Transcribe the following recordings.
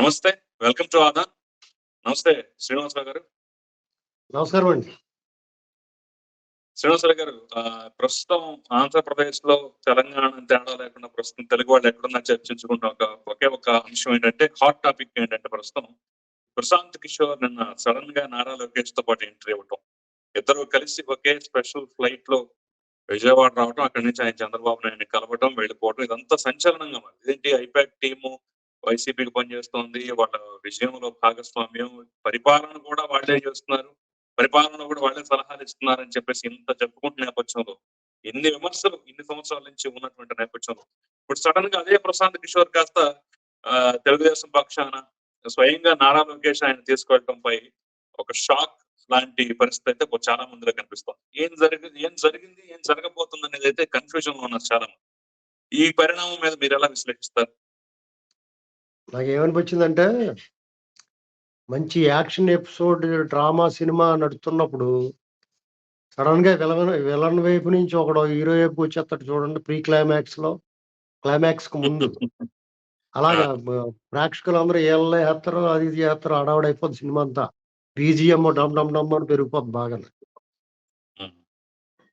నమస్తే welcome to ఆదా. నమస్తే శ్రీనివాసరావు గారు. నమస్కారం అండి. శ్రీనివాసరావు గారు ప్రస్తుతం ఆంధ్రప్రదేశ్లో తెలంగాణ తేడా లేకుండా ప్రస్తుతం తెలుగు వాళ్ళు ఎక్కడున్నా చర్చించుకుంటున్న ఒక ఒకే ఒక అంశం ఏంటంటే హాట్ టాపిక్ ఏంటంటే ప్రస్తుతం ప్రశాంత్ కిషోర్ నిన్న సడన్గా నారా లోకేష్తో పాటు ఎంట్రీ ఇవ్వటం. ఇద్దరు కలిసి ఒకే స్పెషల్ ఫ్లైట్లో విజయవాడ రావటం అక్కడి నుంచి ఆయన చంద్రబాబు నాయుడిని కలవటం వెళ్ళిపోవటం ఇదంతా సంచలనంగా మరి ఇదేంటి ఐపాక్ టీము వైసీపీకి పనిచేస్తోంది వాళ్ళ విజయంలో భాగస్వామ్యం పరిపాలన కూడా వాళ్ళే చేస్తున్నారు. పరిపాలన కూడా వాళ్ళే సలహాలు ఇస్తున్నారని చెప్పేసి ఇంత చెప్పుకుంటున్న నేపథ్యంలో ఎన్ని విమర్శలు ఇన్ని సంవత్సరాల నుంచి ఉన్నటువంటి నేపథ్యంలో ఇప్పుడు సడన్గా అదే ప్రశాంత్ కిషోర్ కాస్త ఆ, తెలుగుదేశం పక్షాన స్వయంగా నారా లోకేష్ ఆయన తీసుకెళ్ళడంపై ఒక షాక్ లాంటి పరిస్థితి అయితే చాలా మందిలో కనిపిస్తుంది. ఏం జరిగింది ఏం జరిగింది ఏం జరగబోతుంది అనేది అయితే కన్ఫ్యూజన్లో ఉన్నారు చాలా మంది. ఈ పరిణామం మీద మీరు ఎలా విశ్లేషిస్తారు? నాకు ఏమనిపించిందంటే మంచి యాక్షన్ ఎపిసోడ్ డ్రామా సినిమా నడుస్తున్నప్పుడు సడన్గా విలన్ విలన్ వైపు నుంచి ఒకడు హీరో వైపు వచ్చేస్తాడు చూడండి ప్రీ క్లైమాక్స్లో క్లైమాక్స్కు ముందు అలాగా బ- ప్రేక్షకులందరూ ఏళ్ళ వేస్తారు అది ఇది చేస్తారు అడావుడైపోద్ది సినిమా అంతా. బీజిఎం డమ్ డమ్ డమ్ అని పెరిగిపోద్ది బాగా.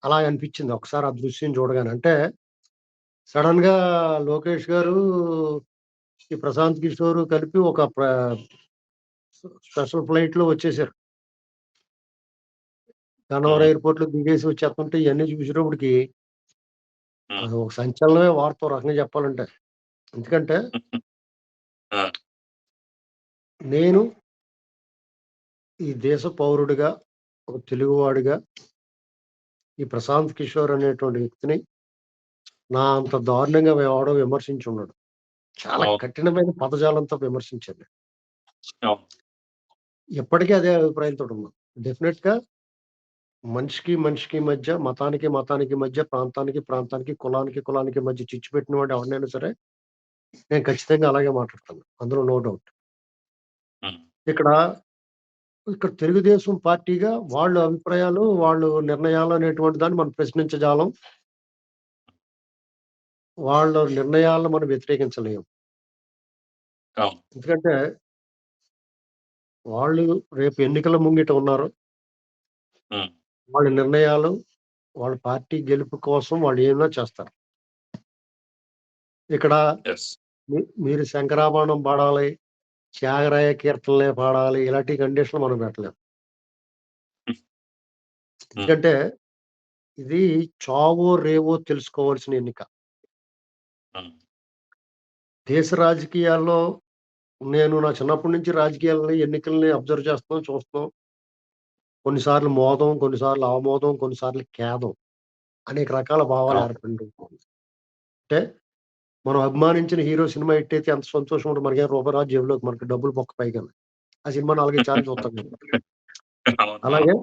అలా అనిపించింది. ఒకసారి ఆ దృశ్యం చూడగానే. అంటే సడన్గా లోకేష్ గారు ఈ ప్రశాంత్ కిషోర్ కలిపి ఒక స్పెషల్ ఫ్లైట్లో వచ్చేసారు గన్నవరం Hmm. ఎయిర్పోర్ట్లో దిగేసి వచ్చేస్తుంటే ఇవన్నీ చూసినప్పటికి ఒక సంచలనమే వార్త రకంగా చెప్పాలంటే ఎందుకంటే. నేను ఈ దేశ పౌరుడిగా ఒక తెలుగువాడిగా ఈ ప్రశాంత్ కిషోర్ అనేటువంటి వ్యక్తిని నా అంత దారుణంగా ఎవడో విమర్శించి ఉన్నాడు చాలా. కఠినమైన పదజాలంతో విమర్శించాను అవును. ఎప్పటికీ అదే అభిప్రాయంతో ఉన్నాం డెఫినెట్గా మనిషికి మనిషికి మధ్య మతానికి మతానికి మధ్య ప్రాంతానికి ప్రాంతానికి కులానికి కులానికి మధ్య చిచ్చు పెట్టిన వాడు ఎవరినైనా సరే నేను ఖచ్చితంగా అలాగే మాట్లాడతాను. అందులో నో డౌట్. ఇక్కడ ఇక్కడ తెలుగుదేశం పార్టీగా వాళ్ళ అభిప్రాయాలు వాళ్ళు నిర్ణయాలు అనేటువంటి దాన్ని మనం ప్రశ్నించజాలం. వాళ్ళ నిర్ణయాలను మనం వ్యతిరేకించలేము. ఎందుకంటే వాళ్ళు రేపు ఎన్నికల ముంగిట ఉన్నారు. వాళ్ళ నిర్ణయాలు వాళ్ళ పార్టీ గెలుపు కోసం వాళ్ళు ఏమైనా చేస్తారు. ఇక్కడ మీరు శంకరాభరణం పాడాలి త్యాగరాయ కీర్తనలే పాడాలి ఇలాంటి కండిషన్లు మనం పెట్టలేం. ఎందుకంటే ఇది చావో రేవో తెలుసుకోవాల్సిన ఎన్నిక. దేశ రాజకీయాల్లో నేను నా చిన్నప్పటి నుంచి రాజకీయాలని ఎన్నికల్ని అబ్జర్వ్ చేస్తున్నాం చూస్తున్నాం. కొన్నిసార్లు మోదం కొన్నిసార్లు ఆమోదం కొన్నిసార్లు ఖేదం అనేక రకాల భావాలు. ఏర్పడి అంటే మనం అభిమానించిన హీరో సినిమా ఎట్టయితే ఎంత సంతోషం ఉంటుంది. మనకి రూపరాజు జేబులోకి మనకి డబ్బులు పొక్క పైగా ఆ సినిమా నాలుగైదు సార్లు చూస్తాం అలాగే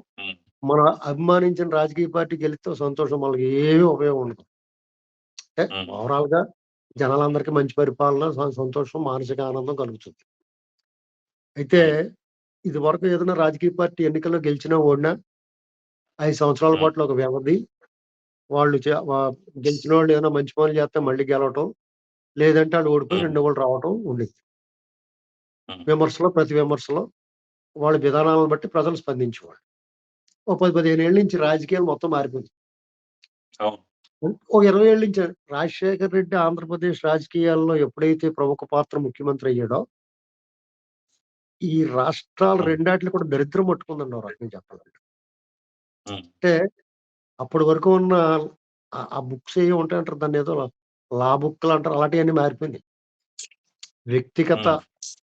మనం అభిమానించిన రాజకీయ పార్టీ గెలిస్తే సంతోషం మనకి ఏమీ ఉపయోగం ఉండదు. అంటే ఓవరాల్గా జనాలందరికీ మంచి పరిపాలన సంతోషం మానసిక ఆనందం కలుగుతుంది అయితే ఇది వరకు ఏదైనా రాజకీయ పార్టీ ఎన్నికల్లో గెలిచినా ఓడినా ఐదు సంవత్సరాల. పాటు ఒక వ్యవధి వాళ్ళు గెలిచిన వాళ్ళు ఏదైనా మంచి పనులు చేస్తే మళ్ళీ గెలవటం లేదంటే వాళ్ళు ఓడిపోయి. రెండు వాళ్ళు రావటం ఉండేది. విమర్శలో ప్రతి విమర్శలో వాళ్ళ విధానాలను బట్టి ప్రజలు స్పందించేవాళ్ళు ఒక పది పదిహేను ఏళ్ళ నుంచి రాజకీయాలు మొత్తం మారిపోయింది. ఒక ఇరవై ఏళ్ళ నుంచి రాజశేఖర్ రెడ్డి ఆంధ్రప్రదేశ్ రాజకీయాల్లో ఎప్పుడైతే ప్రముఖ పాత్ర ముఖ్యమంత్రి అయ్యాడో ఈ రాష్ట్రాలు. రెండాట్లు కూడా దరిద్రం పట్టుకుందండి రకంగా చెప్పాలంటే. అంటే అప్పటి వరకు ఉన్న ఆ- బుక్స్ ఏ ఉంటాయంటారు దాన్ని ఏదో లా బుక్లు అంటారు అలాంటివన్నీ మారిపోయినాయి. వ్యక్తిగత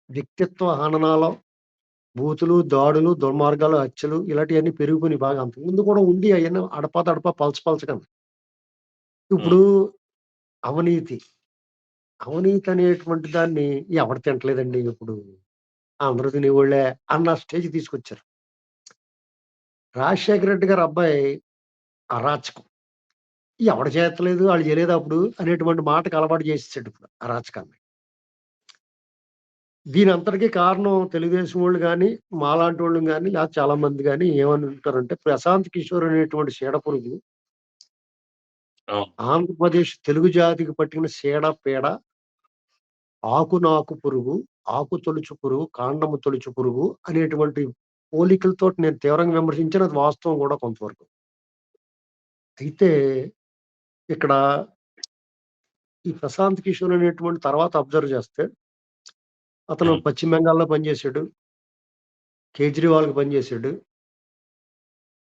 వ్యక్తిత్వ హననాలు బూతులు దాడులు దుర్మార్గాలు హత్యలు ఇలాంటివన్నీ పెరిగిపోయినాయి బాగా. అంతకుముందు కూడా ఉంది అవన్నీ అడపా తడపా పలచ పలచగా. ఇప్పుడు అవినీతి అవినీతి. అనేటువంటి దాన్ని ఎవరు తింటలేదండి ఇప్పుడు. అందరూ తినేవాళ్ళే అన్న స్టేజ్ తీసుకొచ్చారు. రాజశేఖర రెడ్డి గారు అబ్బాయి అరాచకం. ఎవడ చేస్తలేదు వాళ్ళు చేయలేదు అప్పుడు అనేటువంటి మాటకు అలవాటు చేసేసాడు ఇప్పుడు అరాచకాన్ని. దీని అంతటికీ కారణం తెలుగుదేశం వాళ్ళు కానీ మాలాంటి వాళ్ళు కానీ లేదా చాలా మంది కానీ ఏమని ఉంటారంటే ప్రశాంత్ కిషోర్ అనేటువంటి సీడ పురుగు అవును. ఆంధ్రప్రదేశ్ తెలుగు జాతికి పట్టిన సీడ పీడ ఆకు నాకు పురుగు ఆకు తొలుచు పురుగు, కాండము తొలుచు పురుగు అనేటువంటి పోలికలతోటి నేను తీవ్రంగా విమర్శించాను. అది వాస్తవం కూడా కొంతవరకు. అయితే ఇక్కడ ఈ ప్రశాంత్ కిషోర్ అనేటువంటి తర్వాత అబ్జర్వ్ చేస్తే అతను. పశ్చిమ బెంగాల్‌లో పనిచేశాడు. కేజ్రీవాల్‌కి పనిచేశాడు.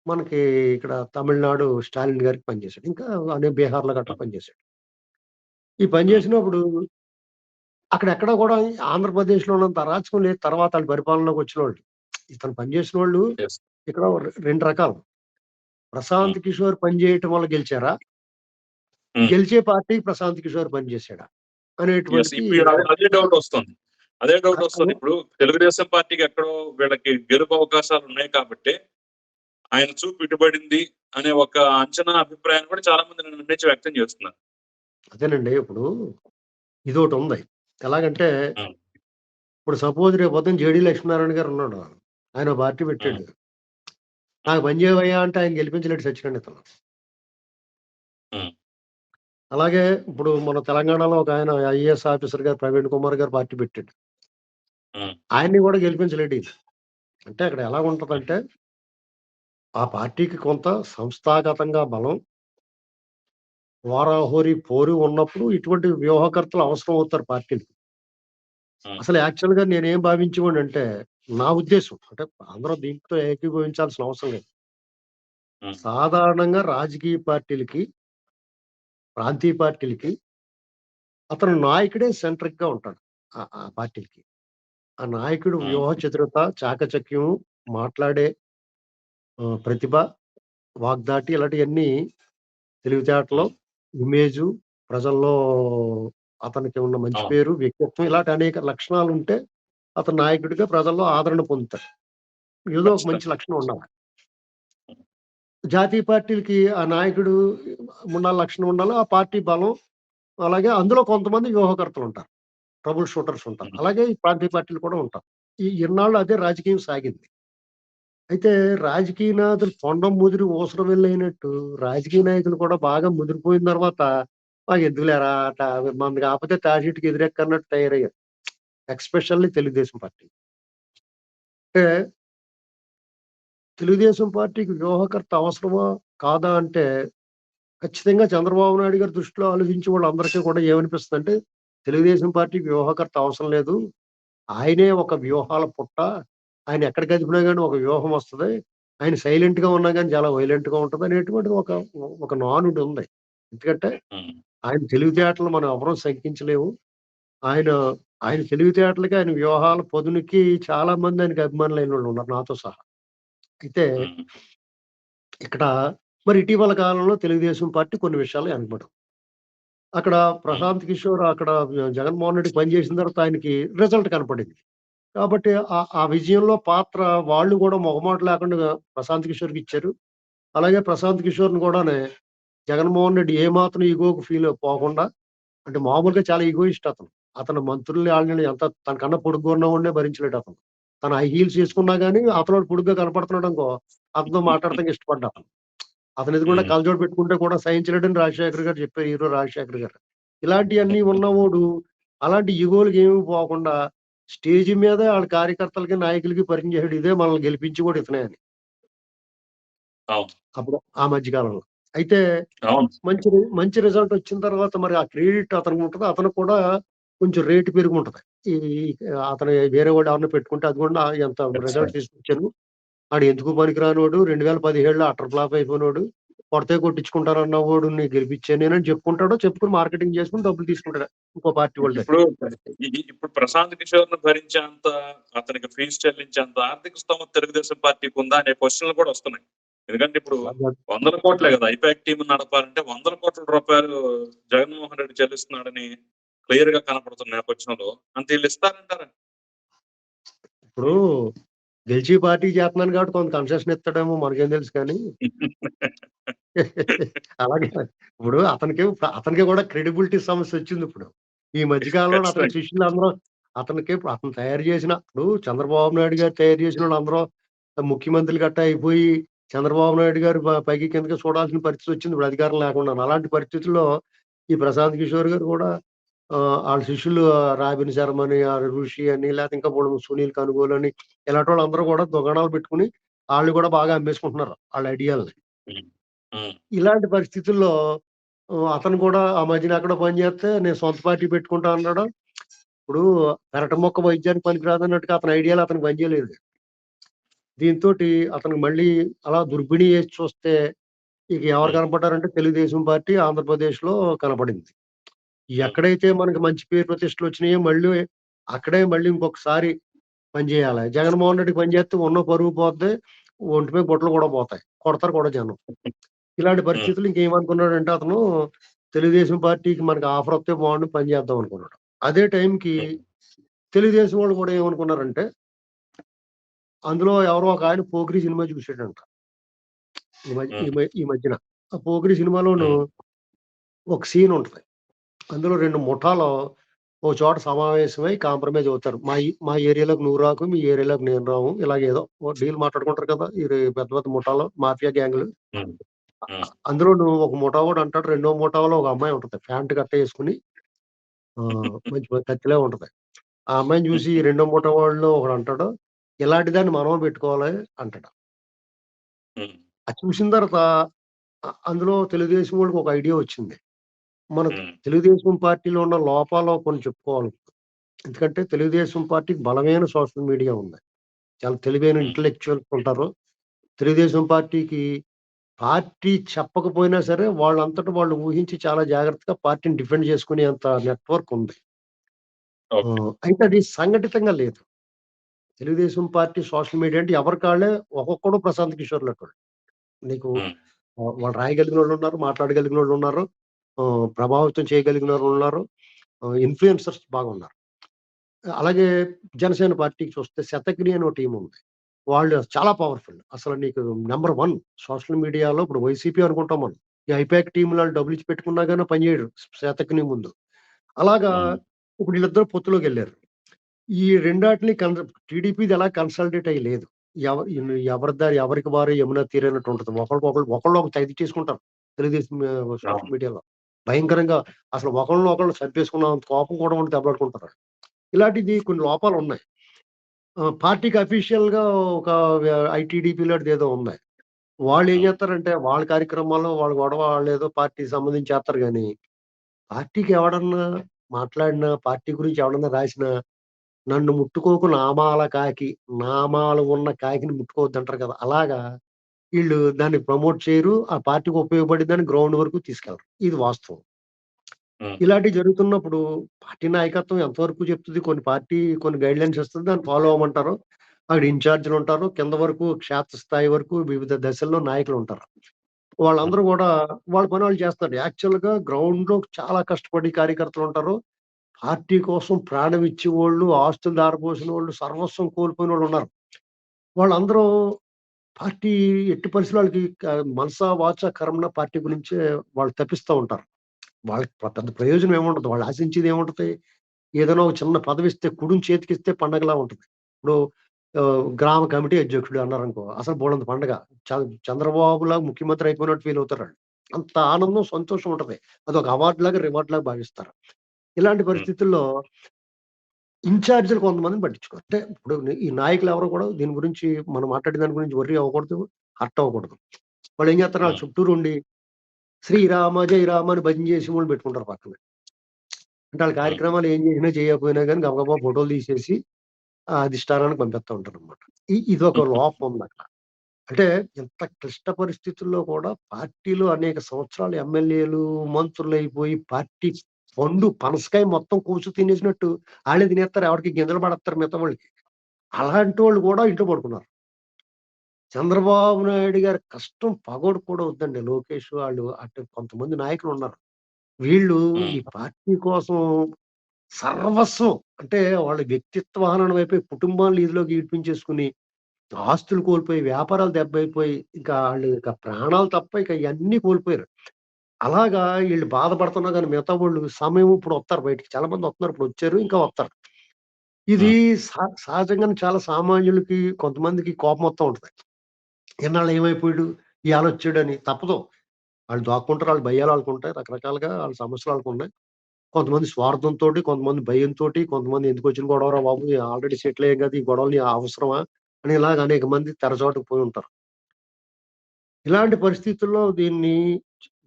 మనకి ఇక్కడ తమిళనాడు స్టాలిన్ గారికి పనిచేశాడు. ఇంకా అనే బీహార్‌లో గట్టా హ్మ్. పనిచేశాడు. ఈ పని. చేసినప్పుడు అక్కడెక్కడ కూడా ఆంధ్రప్రదేశ్‌లో ఉన్నంత అరాచకం లేదు తర్వాత ఆళ్ళ పరిపాలనలోకి వచ్చినోళ్ళు. ఇతను పనిచేసినోళ్ళు యెస్. ఇక్కడ రె 2 రకాలు. ప్రశాంత్ కిషోర్ పనిచేయటం వల్ల గెలిచారా? గెలిచే పార్టీకి ప్రశాంత్ కిషోర్. అనేటువంటిది ఇప్పుడు అదే డౌట్ వస్తుంది. అదే డౌట్ వస్తుంది. ఇప్పుడు తెలుగుదేశం పార్టీకి ఎక్కడో వీళ్ళకి గెలుపు అవకాశాలు ఉన్నాయి కాబట్టి ఆయన చూపు ఇటుబడింది అనే ఒక అంచనా అభిప్రాయాన్ని కూడా చాలా మంది నుంచి వ్యక్తం చేస్తున్నారు. అదేనండి. ఇప్పుడు ఇదోటుంది. ఎలాగంటే హ్మ్. ఇప్పుడు సపోజ్ రేపొద్దున జేడీ లక్ష్మీనారాయణ గారు ఉన్నాడు. ఆయన పార్టీ. పెట్టాడు. నాకు పని చేయవయ్యా అంటే ఆయన గెలిపించలేడు సచ్చినోడిని ఇతను. అలాగే ఇప్పుడు మన తెలంగాణలో ఒక ఆయన ఐఏఎస్ ఆఫీసర్ గారు ప్రవీణ్ కుమార్ గారు పార్టీ పెట్టాడు. ఆయన్ని కూడా గెలిపించలేడు. అంటే అక్కడ హ్మ్. ఎలాగుంటదంటే ఆ పార్టీకి కొంత సంస్థాగతంగా బలం హోరాహోరీ పోరు ఉన్నప్పుడు ఇటువంటి వ్యూహకర్తలు అవసరం అవుతారు పార్టీలకి. హ్మ్. అసలు యాక్చువల్‌గా నేనేం భావించేవాడినంటే నా ఉద్దేశం అంటే అందరూ దీంతో ఏకీభవించాల్సిన అవసరం లేదు. సాధారణంగా రాజకీయ పార్టీలకి ప్రాంతీయ పార్టీలకి అతను నాయకుడే సెంట్రిక్‌గా ఉంటాడు. ఆ పార్టీలకి. ఆ నాయకుడు. వ్యూహ చతురత, చాకచక్యం, మాట్లాడే ప్రతిభ, వాగ్దాటి ఇలాంటియన్నీ తెలివితేటలు. ఇమేజు, ప్రజల్లో అతనికి ఉన్న మంచి. పేరు, వ్యక్తిత్వం ఇలాంటి అనేక లక్షణాలుంటే అతను నాయకుడిగా ప్రజల్లో ఆదరణ పొందుతాడు. ఏదో ఒక మంచి. లక్షణం ఉండాలి. జాతీయ పార్టీలకి ఆ నాయకుడు ఉండాలి లక్షణం ఉండాలి. ఆ పార్టీ బలం అలాగే అందులో కొంతమంది వ్యూహకర్తలుంటారు. ట్రబుల్ షూటర్స్ ఉంటారు. అలాగే ఈ ప్రాంతీయ పార్టీలు కూడా ఉంటారు. ఈ ఇన్నాళ్ళు అదే రాజకీయం సాగింది. అయితే రాజకీయ నాయకులు కొండ ముదిరి ఊసర వెళ్ళైనట్టు రాజకీయ నాయకులు కూడా బాగా ముదిరిపోయిన తర్వాత మాకు ఎద్దులేరా అట మనది కాకపోతే తాజీటికి ఎదురెక్కన్నట్టు తయారయ్యారు. Especially Telugu Desam party. అంటే తెలుగుదేశం పార్టీకి వ్యూహకర్త అవసరమా? కాదా? అంటే ఖచ్చితంగా చంద్రబాబు నాయుడు గారి దృష్టిలో ఆలోచించే వాళ్ళందరికీ కూడా ఏమనిపిస్తదంటే తెలుగుదేశం పార్టీకి వ్యూహకర్త అవసరం లేదు. ఆయనే ఒక వ్యూహాల పుట్ట. ఆయన ఎక్కడ కదిపినా గాని ఒక వ్యూహం వస్తది. ఆయన సైలెంట్‌గా ఉన్నా గాని చాలా వైలెంట్‌గా ఉంటది అనేటువంటిది ఒక ఒక నానుడి ఉంది. ఎందుకంటే. ఆయన తెలివితేటలు మనం ఎవరం శంకించలేము. ఆయన ఆయన తెలివితేటలకి, ఆయన వ్యూహాల పదునుకి చాలా మంది ఆయనకి అభిమానులైనోళ్ళు ఉన్నారు నాతో సహా. అయితే. ఇక్కడ మరి ఇటీవల కాలంలో తెలుగుదేశం పార్టీ కొన్ని విషయాల్లో వెనకబడింది. అక్కడ. ప్రశాంత్ కిషోర్ అక్కడ జగన్మోహన్ రెడ్డి పనిచేసిన తర్వాత ఆయనకి రిజల్ట్ కనపడింది. కాబట్టి ఆ ఆ విజయంలో పాత్ర వాళ్ళు కూడా మొహమాట లేకుండా ప్రశాంత్ కిషోర్‌కి ఇచ్చారు. అలాగే ప్రశాంత్ కిషోర్‌ని కూడానే జగన్మోహన్ రెడ్డి ఏమాత్రం ఇగోకి ఫీల్ పోకుండా అంటే మామూలుగా చాలా ఇగోయిస్ట్ అతను. అతను మంత్రుల్ని ఆళ్ళని ఎంత తనకన్నా పొడుగ్గా ఉన్నవాడినే భరించలేడు అతను. తను హై హీల్స్ ఏసుకున్నా గాని అవతలోడు పొడుగ్గా కనపడుతున్నాడనుకో అతనితో మాట్లాడటానికి ఇష్టపడ్డ అతను. అతను ఎదురుగుండా హ్మ్. కళ్ళజోడు పెట్టుకుంటే కూడా సహించలేడని రాజశేఖర్ గారు చెప్పారు. హీరో రాజశేఖర్ గారు. ఇలాంటియన్నీ ఉన్నవోడు అలాంటి ఇగోలకి ఏమి పోకుండా స్టేజ్ మీద ఆళ్ళ కార్యకర్తలకి, నాయకులకి పరిచయం చేసాడు. ఇదే మనల్ని గెలిపించి కూడా ఇతనే అని. అప్పుడు ఆ మధ్య కాలంలో. అయితే. మంచి మంచి రిజల్ట్ వచ్చిన తర్వాత మరి ఆ క్రెడిట్ అతనికి ఉంటది. అతనికి కూడా కొంచెం రేట్ పెరిగుంటది. ఈ అతను వేరే వాడు ఎవరినో పెట్టుకుంటే అది కూడా ఎంత రిజల్ట్. తీసుకొచ్చాను. ఆడు ఎందుకు పనికిరానోడు 2017లో అటర్ ఫ్లాప్ అయిపోయినోడు. కొడితే కొట్టించుకుంటానన్న వోడిని గెలిపించాను నేనని చెప్పుకుంటాడు. చెప్పుకొని మార్కెటింగ్ చేసుకొని డబ్బులు తీసుకుంటాడు. ఇంకో పార్టీ వాళ్ళ. ఇప్పుడు ప్రశాంత్ కిషోర్‌ని భరించేంత అతనికి ఫీజు చెల్లించేంత ఆర్థిక స్తోమత తెలుగుదేశం పార్టీకి ఉందా అనే క్వెషన్‌లు కూడా వస్తున్నాయి. ఎందుకంటే ఇప్పుడు వందల కోట్లే కదా! ఐపాక్ టీమ్ నడపాలంటే వందల కోట్ల రూపాయలు జగన్మోహన్ రెడ్డి చెల్లిస్తున్నాడని క్లియర్‌గా కనపడుతున్న నేపథ్యంలో అంత ఈళ్ళు ఇస్తారంటారా? ఇప్పుడు గెలిచి పార్టీకి చేత్తన్నాను కాబట్టి కొంత కన్సెషన్ ఇస్తాడేమో మనకేం తెలుసు కానీ అలాగే ఇప్పుడు అతనికి అతనికి కూడా క్రెడిబిలిటీ సమస్య వచ్చింది ఇప్పుడు. ఈ మధ్య కాలంలో అతని ఖచ్చితంగా. శిష్యులందరూ అతనికి ఇప్పుడు అతను తయారు చేసిన ఇప్పుడు చంద్రబాబు నాయుడు గారు తయారు చేసినోళ్ళందరూ ముఖ్యమంత్రులు గట్టా అయిపోయి చంద్రబాబు నాయుడు గారు పైకి కిందకి చూడాల్సిన పరిస్థితి వచ్చింది ఇప్పుడు అధికారం లేకుండాను. అలాంటి పరిస్థితుల్లో ఈ ప్రశాంత్ కిషోర్ గారు కూడా ఆళ్ళ శిష్యులు రాబిన్ శర్మ అని, ఋషి అని లేకపోతే ఇంకా బోలెడు సునీల్ కనుగోలు అని ఇలాంటి వాళ్ళందరూ కూడా దుకాణాలు పెట్టుకొని ఆళ్ళు కూడా బాగా అమ్మేసుకుంటున్నారు ఆళ్ళ ఐడియాలని. ఇలాంటి పరిస్థితుల్లో అతను కూడా ఆ మధ్యన ఎక్కడో పని చేస్తే నేను సొంత పార్టీ పెట్టుకుంటా అన్నాడు. ఇప్పుడు పెరట మొక్క వైద్యానికి పనికిరాదన్నట్టుగా అతని ఐడియాలు అతనికి పనిచేయలేదు. దీంతోటి అతనికి మళ్ళీ అలా దుర్బిణి చేసి చూస్తే ఇక ఎవరు. కనపడ్డారంటే తెలుగుదేశం పార్టీ ఆంధ్రప్రదేశ్‌లో కనపడింది. ఎక్కడైతే మనకు మంచి పేరు ప్రతిష్టలు వచ్చినాయో మళ్ళీ అక్కడే మళ్ళీ ఇంకొకసారి పనిచేయాలి. జగన్మోహన్ రెడ్డికి పని చేస్తే ఉన్న పరువు పోద్ది. ఒంటి మీద గుట్టలు కూడా పోతాయి. కొడతారు కూడా జనం. ఇలాంటి. పరిస్థితులు ఇంకేమనుకున్నాడంటే అతను తెలుగుదేశం పార్టీకి మనకు ఆఫర్ వస్తే బాగుండు పని చేద్దాం అనుకున్నాడు. అదే టైంకి. తెలుగుదేశం వాళ్ళు కూడా ఏమనుకున్నారంటే అందులో ఎవరో ఒక ఆయన 'పోకిరి' సినిమా చూసాడంట. ఈ మధ్య ఈ మధ్యన. ఆ 'పోకిరి' సినిమాలోను. ఒక సీన్ ఉంటది. అందులో 2 ముఠాలు ఓ చోట సమావేశమై కాంప్రమైజ్ అవుతారు. మా మా ఏరియాలోకి నువ్వు రాకు, మీ ఏరియాలోకి నేను రాము. ఇలాగేదో ఓ డీల్ మాట్లాడుకుంటారు కదా! ఈ రె పెద్ద పెద్ద ముఠాలు, మాఫియా గ్యాంగ్‌లు. హ్మ్. అందులోను ఒక ముఠావోడు అంటాడు, రెండో ముఠాలో ఒక అమ్మాయి ఉంటది. ప్యాంట్ గట్టా యేసుకొని ఆహ్, మంచి కత్తిలా ఉంటది. ఆ అమ్మాయిని చూసి రెండో ముఠా వాళ్ళలో ఒకడంటాడు, "ఇలాంటి దాన్ని మనం పెట్టుకోవాలి" అంటాడు. అది చూసిన తర్వాత అందులో తెలుగుదేశం వోళ్ళకి ఒక ఐడియా వచ్చింది. మన. తెలుగుదేశం పార్టీలో ఉన్న లోపాలు కొన్ని చెప్పుకోవాలి. ఎందుకంటే తెలుగుదేశం పార్టీకి బలమైన సోషల్ మీడియా ఉంది. చాలా తెలివైన. ఇంటలెక్చువల్స్ ఉంటారు. తెలుగుదేశం పార్టీకి పార్టీ చెప్పకపోయినా సరే వాళ్ళంతట వాళ్ళు ఊహించి చాలా జాగ్రత్తగా పార్టీని డిఫెండ్ చేసుకునేంత నెట్వర్క్ ఉంది. అయితే అది సంఘటితంగా లేదు. తెలుగుదేశం పార్టీ సోషల్ మీడియా అంటే ఎవరికాళ్ళే ఒక్కొక్కడు ప్రశాంత్ కిషోర్ లాంటోడు. నీకు హ్మ్. ఆహ్, వాళ్ళు రాయగలిగినోళ్ళున్నారు, మాట్లాడగలిగినోళ్ళున్నారు, ఆహ్, ప్రభావితం చేయగలిగినోళ్ళున్నారు, ఆహ్, ఇన్‌ఫ్లుయెన్సర్స్ బాగున్నారు. అలాగే జనసేన పార్టీకి చూస్తే శతగిరి అని ఒక టీమ్ ఉంది. వాళ్ళు చాలా పవర్‌ఫుల్. అసలు నీకు నంబర్ 1 సోషల్ మీడియాలో ఇప్పుడు వైసీపీ అనుకుంటాం మనం. ఈ ఐపాక్ టీమ్‌లు ఆళ్ళు డబ్బులు ఇచ్చి పెట్టుకున్నా గాని పని చేయడు శతకిని ముందు. అలాగా. ఇప్పుడు వీళ్ళిద్దరూ పొత్తులోకెళ్ళారు. ఈ రెండాటిని కన్ టీడీపీది ఎలా కన్సాలిడేట్ అయ్యి లేదు. ఎవ ఈళ్ళు ఎవరి దారి ఎవరికి వారు యమునా తీరన్నట్టు ఉంటది. ఒకళ్ళకొకళ్ళు ఒకళ్ళు ఒకళ్ళు తెగ తిట్టేసుకుంటారు. తెలుగుదేశం ఆహ్, సోషల్. మీడియాలో. భయంకరంగా అసలు ఒకళ్ళని ఒకళ్ళు చంపేసుకున్నంత కోపం కూడా ఉండి దెబ్బలాడుకుంటారు. ఇలాంటిది కొన్ని లోపాలున్నాయి. ఆహ్, పార్టీకి అఫీషియల్‌గా ఒక ఐటీడీపీ లాంటిదేదో ఉంది. వాళ్ళేం హ్మ్. చేస్తారంటే వాళ్ళ కార్యక్రమాల్లో వాళ్ళ గొడవ వాళ్ళేదో పార్టీకి సంబంధించి చేస్తారు గాని, పార్టీకి ఎవడన్నా మాట్లాడినా, పార్టీ గురించి ఎవడన్నా రాసినా, నన్ను ముట్టుకోకు నామాల కాకి, నామాలు ఉన్న కాకిని ముట్టుకోవద్దంటారు కదా! అలాగా ఈళ్ళు దాన్ని ప్రమోట్ చేయరు. ఆ పార్టీకి ఉపయోగపడిద్దని గ్రౌండ్ వరకు తీసుకెళ్ళరు. ఇది వాస్తవం. ఇలాంటివి జరుగుతున్నప్పుడు పార్టీ నాయకత్వం ఎంతవరకు చెప్తది? కొన్ని పార్టీ కొన్ని గైడ్‌లైన్స్ ఇస్తది. దాన్ని ఫాలో అవ్వమంటారు. అక్కడ ఇన్‌చార్జ్‌లుంటారు. కింద వరకు క్షేత్రస్థాయి వరకు వివిధ దశల్లో నాయకులుంటారు. హ్మ్. వాళ్ళందరూ గూడా వాళ్ళ పని వాళ్ళు చేస్తారు. యాక్చువల్‌గా గ్రౌండ్‌లో చాలా కష్టపడి కార్యకర్తలుంటారు. పార్టీ కోసం ప్రాణం ఇచ్చేవోళ్ళు, ఆస్తులు ధారపోసినోళ్ళు, సర్వస్వం కోల్పోయినోళ్ళున్నారు. వాళ్ళందరూ పార్టీ ఎట్టి పరిస్థితిలో ఆళ్ళకి క మనసా, వాచా, కర్మణ పార్టీ గురించే వాళ్ళు తపిస్తా ఉంటారు. వాళ్ళకి పెద్ద ప్రయోజనం ఏముండదు. వాళ్ళు ఆశించేది ఏముంటది? ఏదైనా ఒక చిన్న పదవిస్తే కుడుం చేతికిస్తే పండగలా ఉంటది. ఇప్పుడు గ్రామ కమిటీ అధ్యక్షుడు అన్నారనుకో, అసలు బోలెడంత పండగ. చ చంద్రబాబులాగా ముఖ్యమంత్రి అయిపోయినట్టు ఫీల్ అవుతారాళ్ళు. అంత ఆనందం, సంతోషం ఉంటది. అదొక అవార్డ్‌లాగా, రివార్డ్‌లాగా భావిస్తారు. ఇలాంటి. పరిస్థితుల్లో ఇన్‌చార్జ్‌లు కొంతమందిని పట్టించుకోరు. అంటే ఇప్పుడు ఈ నాయకులెవరు కూడా దీని గురించి మనం మాట్లాడిన దాని గురించి వర్రీ అవ్వకూడదు. హర్ట్ అవ్వకూడదు. వాళ్ళేం చేస్తారు ఆళ్ళ హ్మ్. చుట్టూరుండి శ్రీరామ జయ రామ అని భజన చేసేవాళ్ళు పెట్టుకుంటారు పక్కన. అంటే హ్మ్. కార్యక్రమాలు ఏం చేసినా, చేయకపోయినా గాని గబగబా ఫోటోలు తీసేసి ఆ అధిష్టానానికి పంపిస్తా ఉంటారనమాట. ఇ ఇదొక హుహు. లోపం ఉందక్కడ. అంటే ఇంత క్లిష్ట పరిస్థితుల్లో కూడా పార్టీలో అనేక సంవత్సరాలు ఎమ్మెల్యేలు, మంత్రులైపోయి పార్టీ పండు పనసకాయ మొత్తం కూర్చో తినేసినట్టు ఆళ్ళే తినేస్తారు. ఎవడికి గింజలు పడేత్తారు మిగతా వాళ్ళకి. అలాంటోళ్ళు కూడా ఇంట్లో పడుకున్నారు. చంద్రబాబు నాయుడు గారి కష్టం పగోడికి కూడా వద్దండి. లోకేష్ ఆళ్ళు అటు కొంతమంది నాయకులున్నారు. వీళ్ళు హ్మ్. ఈ పార్టీ కోసం సర్వస్వం అంటే వాళ్ళ వ్యక్తిత్వ హననం అయిపోయి కుటుంబాలను ఈదిలోకి ఈడ్పించేసుకొని, ఆస్తులు కోల్పోయి, వ్యాపారాలు దెబ్బైపోయి, ఇంకా ఆళ్ళు ఇక ప్రాణాలు తప్ప ఇక ఇయన్నీ కోల్పోయారు. అలాగా ఈళ్ళు బాధపడుతున్నా గాని మిగతా వోళ్ళు సమయం ఇప్పుడు వత్తారు బయటికి. చాలా మంది వస్తున్నారు. ఇప్పుడు వచ్చారు. ఇంకా వత్తారు. ఇది సహజంగానే చాలా సామాన్యులకి కొంతమందికి కోపం వత్తా ఉంటది. ఇన్నాళ్ళు ఏమైపోయాడు? ఇయాలొచ్చాడని తప్పదు. ఆళ్ళు దాక్కుంటారు. ఆళ్ళ భయాలు ఆళ్ళకుంటాయి. రకరకాలుగా ఆళ్ళ సమస్యలు ఆళ్ళకున్నాయి. కొంతమంది స్వార్థంతోటి, కొంతమంది భయంతోటి, కొంతమంది ఎందుకొచ్చిన గొడవరా బాబు ఆల్రెడీ సెటిల్ అయ్యాం కదా! ఈ గొడవలు అవసరమా? అని ఇలాగ అనేక మంది తెరచాటుకు పోయి ఉంటారు. ఇలాంటి పరిస్థితుల్లో దీన్ని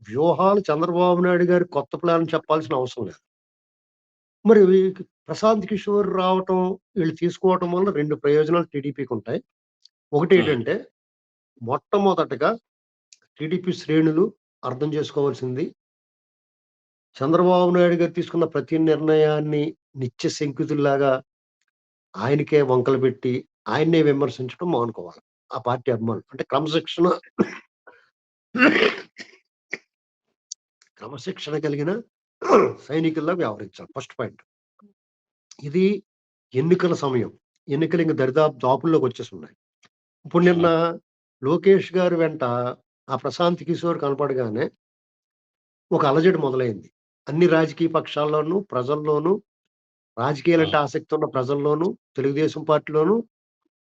వ్యూహాలు చంద్రబాబు నాయుడు గారి కొత్త ప్లాన్ చెప్పాల్సిన అవసరం లేదు. మరి ప్రశాంత్ కిషోర్ రావటం, వీళ్ళు తీసుకోవటం వల్ల 2 ప్రయోజనాలు టీడీపీకుంటాయి. హ్మ్. ఒకటేంటంటే మొట్టమొదటగా టీడీపీ శ్రేణులు అర్థం చేసుకోవాల్సింది చంద్రబాబు నాయుడు గారు తీసుకున్న ప్రతి నిర్ణయాన్ని నిత్య శంకుతుల్లాగా ఆయనకే వంకలు పెట్టి, ఆయన్నే విమర్శించడం మానుకోవాలి. ఆ పార్టీ అభిమానులు. అంటే క్రమశిక్షణ క్రమశిక్షణ కలిగిన సైనికుల్లా వ్యవహరించాలి. First point. ఇది ఎన్నికల సమయం. ఎన్నికలు ఇంక దరిదాపు దాపుల్లోకి వచ్చేసున్నాయి. ఇప్పుడు నిన్న. లోకేష్ గారి వెంట ఆ ప్రశాంత్ కిషోర్ కనపడగానే ఒక అలజడి మొదలైంది. అన్ని రాజకీయ పక్షాల్లోనూ, ప్రజల్లోనూ, రాజకీయాలంటే. ఆసక్తి ఉన్న ప్రజల్లోనూ, తెలుగుదేశం పార్టీలోనూ,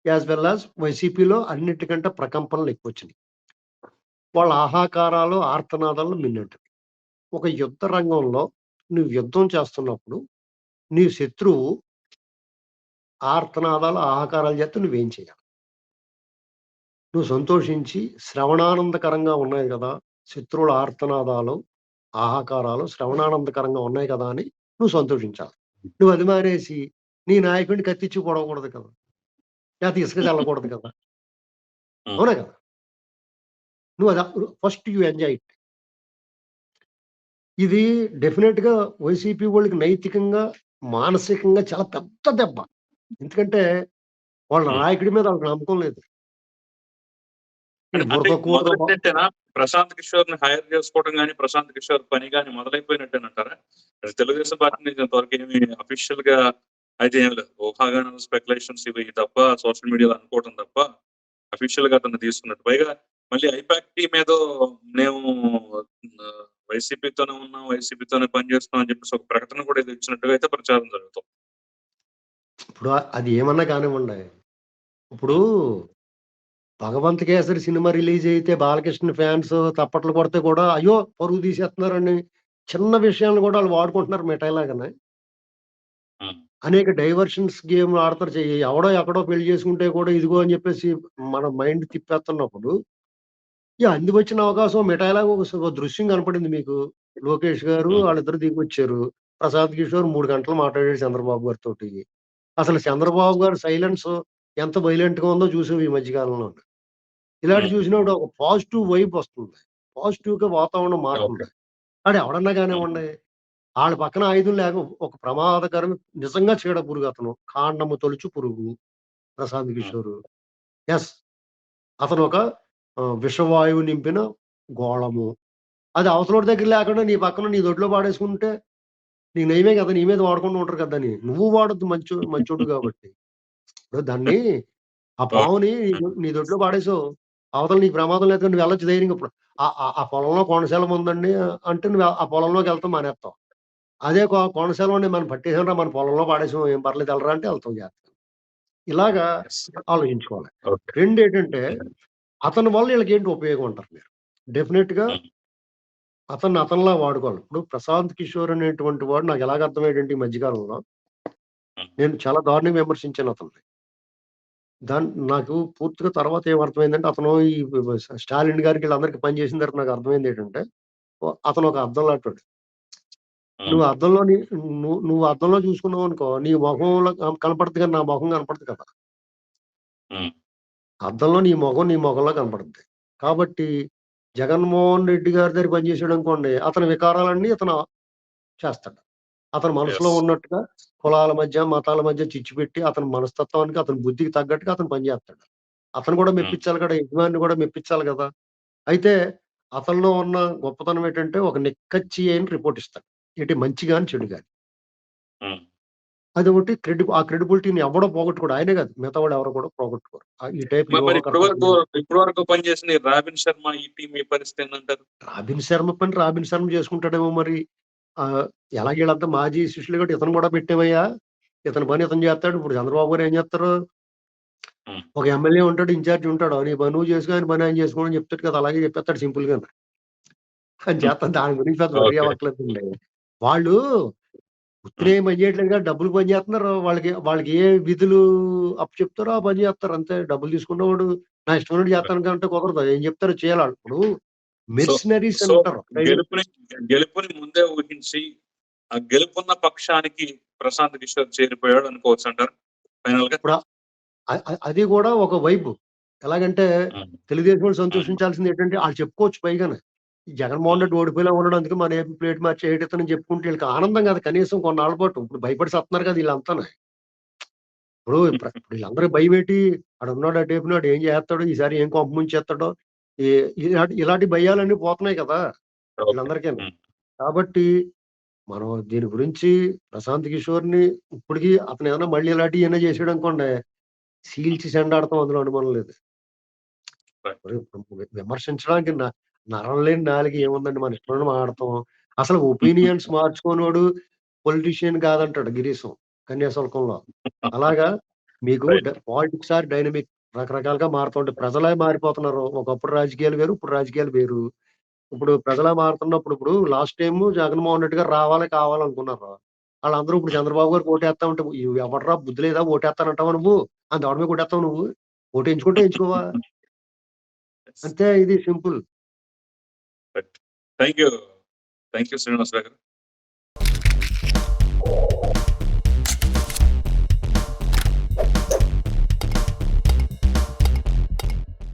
యాస్ వెల్ యాస్ వైసీపీలో అన్నిటికంటే ప్రకంపనలు ఎక్కువొచ్చినాయి. వాళ్ళ ఆహాకారాలు, ఆర్తనాదాలు మిన్నంటున్నాయి. ఒక యుద్ధ రంగంలో నువ్వు యుద్ధం చేస్తున్నప్పుడు, నీ శత్రువు ఆర్తనాదాలు, ఆహాకారాలు చేస్తే నువ్వేం చేయాలి? నువ్వు సంతోషించి శ్రవణానందకరంగా ఉన్నాయి గదా! శత్రువుల ఆర్తనాదాలు, ఆహాకారాలు శ్రవణానందకరంగా ఉన్నాయి కదా! అని నువ్వు సంతోషించాలి. నువ్వు అది మానేసి నీ నాయకుడిని కత్తిచ్చి పొడవకూడదు కదా! లేతే ఇసుక చల్లకూడదు కదా! అవునా కదా! నువ్వు అది ఫస్ట్ యూ ఎంజాయ్ ఇట్. ఇది డెఫినిట్‌గా వైసీపీ వోళ్ళకి నైతికంగా, మానసికంగా చాలా పెద్ద దెబ్బ. ఎందుకంటే వాళ్ళ హ్మ్. నాయకుడి మీద వాళ్ళకి నమ్మకం లేదు. ప్రశాంత్ కిషోర్‌ని హైర్ చేసుకోవడం గాని, ప్రశాంత్ కిషోర్ పని గాని మొదలైపోయినట్టేనంటారా? తెలుగుదేశం పార్టీ నుంచి ఇంతవరకు ఏమి అఫీషియల్‌గా అయితే ఏమి లేదు. ఊహాగానాలు, స్పెక్యులేషన్స్ ఇవి తప్ప సోషల్ మీడియాలో అనుకోవడం తప్ప అఫీషియల్‌గా అతన్ని తీసుకున్నట్టు. పైగా మళ్ళీ ఐపాక్ టీమ్ ఏదో మేము వైసీపీతోనే ఉన్నాం, వైసీపీతోనే పనిచేస్తున్నాం అని చెప్పేసి ఒక ప్రకటన కూడా ఏదో ఇచ్చినట్టుగా అయితే ప్రచారం జరుగుతుంది. ఇప్పుడు అది ఏమన్నా కానివ్వండి. ఇప్పుడు. 'భగవంత్ కేసరి' సినిమా రిలీజ్ అయితే బాలకృష్ణ ఫ్యాన్స్ తప్పట్లు కొడితే కూడా అయ్యో! పరువు తీసేస్తున్నారని చిన్న విషయాలను కూడా ఆళ్ళు వాడుకుంటున్నారు మిఠాయిలాగానే. అనేక డైవర్షన్స్ గేమ్‌లు ఆడతారు. ఎవడో ఎక్కడో పెళ్ళి చేసుకుంటే కూడా ఇదిగో అని చెప్పేసి మన మైండ్ తిప్పేస్తున్నప్పుడు యాహ్! అందుకొచ్చిన అవకాశం మిఠాయిలాగా ఒక సు దృశ్యం కనపడింది మీకు. లోకేష్ గారు హ్మ్. వాళ్ళిద్దరు దిగొచ్చారు. ప్రశాంత్ కిషోర్ 3 గంటలు మాట్లాడాడు చంద్రబాబు గారితోటి. అసలు చంద్రబాబు గారి సైలెన్స్ ఎంత వైలెంట్‌గా ఉందో చూసాం ఈ మధ్య కాలంలోనే. ఇలాంటివి హ్మ్. చూసినప్పుడు ఒక పాజిటివ్ వైబ్ వస్తుంది. పాజిటివ్‌గా వాతావరణం ఓకే. మారుతుంది. ఆడు ఎవడన్నా హ్మ్. కానివ్వండి, ఆళ్ళ పక్కన ఆయుధం లేక ఒక ప్రమాదకరం నిజంగా చీడ పురుగు అతను. కాండము తొలుచు పురుగు ప్రశాంత్ హ్మ్. కిషోర్. యెస్. అతను ఒక విషవాయువు నింపిన గోళము. అది అవతలోడి దగ్గర లేకుండా నీ పక్కన నీ దొడ్లో పాడేసుకుంటే నీకు నయమే కదా! నీ మీద వాడకుండా ఉంటారు కదా! దాన్ని. నువ్వు వాడొద్దు మంచో మంచోడు కాబట్టి. ఇప్పుడు దాన్ని ఆ. పావుని నీ దొడ్లో పాడేసావు. అవతల నీకు ప్రమాదం లేదు నువ్వు వెళ్ళొచ్చు ధైర్యంగా ఇప్పుడు. ఆ పొలంలో కోనసీమ ఉందండి అంటే నువ్వు ఆ పొలంలోకి వెళ్తాం మానేత్తావు. అదే కొ కోనసీమలోని మనం పట్టేసాంరా మన పొలంలో పాడేసాం ఏం పర్లేదు ఎళ్ళరా అంటే ఎళ్తాం జాగ్రత్తగా. ఇలాగా. ఆలోచించుకోవాలి. రెండేంటంటే హ్మ్. అతని వల్ల ఈళ్ళకేంటి ఉపయోగం అంటారు మీరు. డెఫినిట్‌గా. అతన్ని అతనిలా వాడుకోవాలి. ఇప్పుడు ప్రశాంత్ కిషోర్ అనేటువంటి వాడు నాకు ఎలాగ అర్థమయ్యాడంటే ఈ మధ్య కాలంలో హ్మ్. నేను చాలా దారుణంగా విమర్శించాను అతన్ని. దాన్ నాకు పూర్తిగా తర్వాత ఏమర్థమైందంటే అతను ఈ స్టాలిన్ గారికి వీళ్ళందరికి పని చేసిన తర్వాత నాకు అర్థమైంది ఏంటంటే, అతను ఒక లాంటోడు. హ్మ్. నువ్వు నీ నువ్వు నువ్వు అద్దంలో చూసుకున్నావనుకో నీ మొఖంలో కన కనపడుద్ది గానీ నా మొఖం కనపడదు కదా! అద్దంలో నీ మొఖం నీ మొఖంలా కనపడుద్ది. కాబట్టి జగన్మోహన్ రెడ్డి గారి దగ్గర పనిచేసాడనుకోండి అతని వికారాలన్నీ ఇతను చేస్తాడు. అతని మనసులో. ఉన్నట్టుగా కులాల మధ్య, మతాల మధ్య చిచ్చు పెట్టి అతని మనస్తత్వానికి, అతని బుద్ధికి తగ్గట్టుగా అతను పని చేస్తాడు. అతను కూడా హ్మ్. మెప్పించాలి కదా! యజమానిని కూడా మెప్పించాలి కదా! అయితే అతనిలో ఉన్న గొప్పతనం ఏంటంటే ఒక నిక్కచ్చి అయిన రిపోర్ట్ ఇస్తాడు. ఏంటి మంచి గాని, చెడు గాని. హ్మ్. అదొకటి క్రెడి ఆ క్రెడిబిలిటీని ఎవడో పోగొట్టుకోడు. ఆయనే కాదు మిగతా వాళ్ళు ఎవరు కూడా పోగొట్టుకోరు. ఈ టైప్ మ మరి ఇప్పటి వ్యూహకర్తలు వరకు ఇప్పటి వరకు పనిచేసిన రాబిన్ శర్మ ఈ టీమ్ ఈ పరిస్థితి ఏందంటారు? రాబిన్ శర్మ పని రాబిన్ శర్మ చేసుకుంటాడేమో మరి. ఆహ్, ఎలాగ ఈళ్ళంతా మాజీ శిష్యులు కాబట్టి ఇతను కూడా పెట్టామయ్యా. ఇతని పని ఇతను చేస్తాడు. ఇప్పుడు చంద్రబాబు గారు ఏం చేస్తారు? ఒక ఎమ్మెల్యే ఉంటాడు, ఇన్‌చార్జ్ ఉంటాడు. నీ పని నువ్వు చేసుకో, ఆయన పని ఆయన చేసుకో అని చెప్తాడు కదా! అలాగే చెప్పేస్తాడు సింపుల్‌గాను. హ్మ్. అంచేత దాని గురించి పెద్ద వర్రీ ఓకే. అవ్వక్కర్లేదండి. వాళ్ళు ఉత్తినే ఏం పని చేయట్లేదు కదా డబ్బులు పని చేస్తున్నారు. వాళ్ళకి వాళ్ళకి ఏ విధులు అప్పు చెప్తారో ఆ పని చేస్తారు. అంతే. డబ్బులు తీసుకున్నవాడు నా ఇష్టం ఉన్నట్టు చేస్తాను కంటే కుదరదు. ఏం చెప్తారో చేయాలి. ఇప్పుడు మెర్సినరీస్ సో ఉంటారు గెలుపుని గెలుపుని ముందే ఊహించి ఆ గెలుపున్న పక్షానికి ప్రశాంత్ కిషోర్ చేరిపోయాడు అనుకోవచ్చు అంటారు. ఫైనల్గా. అ- అ- అది కూడా ఒక వైబ్. ఎలాగంటే తెలుగుదేశం వాళ్ళు సంతోషించాల్సింది ఏంటంటే వాళ్ళు చెప్పుకోవచ్చు పైగానే. జగన్మోహన్ రెడ్డి ఓడిపోయినా ఉండడం అందుకే మన ఏపీ ప్లేట్ మ్యాచ్ ఏటెత్తని చెప్పుకుంటే వీళ్ళకి ఆనందం కదా. కనీసం కొన్నాళ్ళ పాటు ఇప్పుడు భయపడి సత్తున్నారు కదా వీళ్ళంతా. ఇప్పుడు ఇప్పుడు వీళ్ళందరూ భయం ఏంటి ఆడు ఉన్నాడు అటు ఏం చేస్తాడు ఈసారి ఏం కొంప ముంచేస్తాడో ఈ- ఇలాంటి ఇలాంటి భయాలన్నీ పోతున్నాయి కదా వీళ్ళందరికీ. కాబట్టి మనం దీని గురించి ప్రశాంత్ కిషోర్ని ఇప్పటికి అతను ఏదైనా మళ్ళీ ఇలాంటివి ఏమైనా చేసాడు అనుకోండి సీల్చి సెండాడతాం అందులో అనుమానం లేదు విమర్శించడానికి నరం లేని నాలుగు ఏముందండి? మన ఇష్టం మాడతాం అసలు ఒపీనియన్స్ మార్చుకోనోడు పొలిటీషియన్ కాదంటాడు గిరీశం కన్యాశుల్కంలో. అలాగా మీకు. పాలిటిక్స్ ఆర్ డైనమిక్ రకరకాలుగా మారుతుంటే ప్రజలే మారిపోతున్నారు. ఒకప్పుడు రాజకీయాలు వేరు ఇప్పుడు రాజకీయాలు వేరు. ఇప్పుడు ప్రజలే మారుతున్నప్పుడు ఇప్పుడు లాస్ట్ టైం జగన్మోహన్ రెడ్డి గారు రావాలి కావాలనుకున్నారు? వాళ్ళందరూ ఇప్పుడు చంద్రబాబు గారు ఓటేస్తా ఉంటే ఎవడరా బుద్ధి లేదా ఓటేస్తానంటావా నువ్వు? అంత మీద కొట్టేస్తావు నువ్వు? ఓటు ఎంచుకుంటే ఎంచుకోవా? అంతే ఇది simple. Thank you thank you Srinivas garu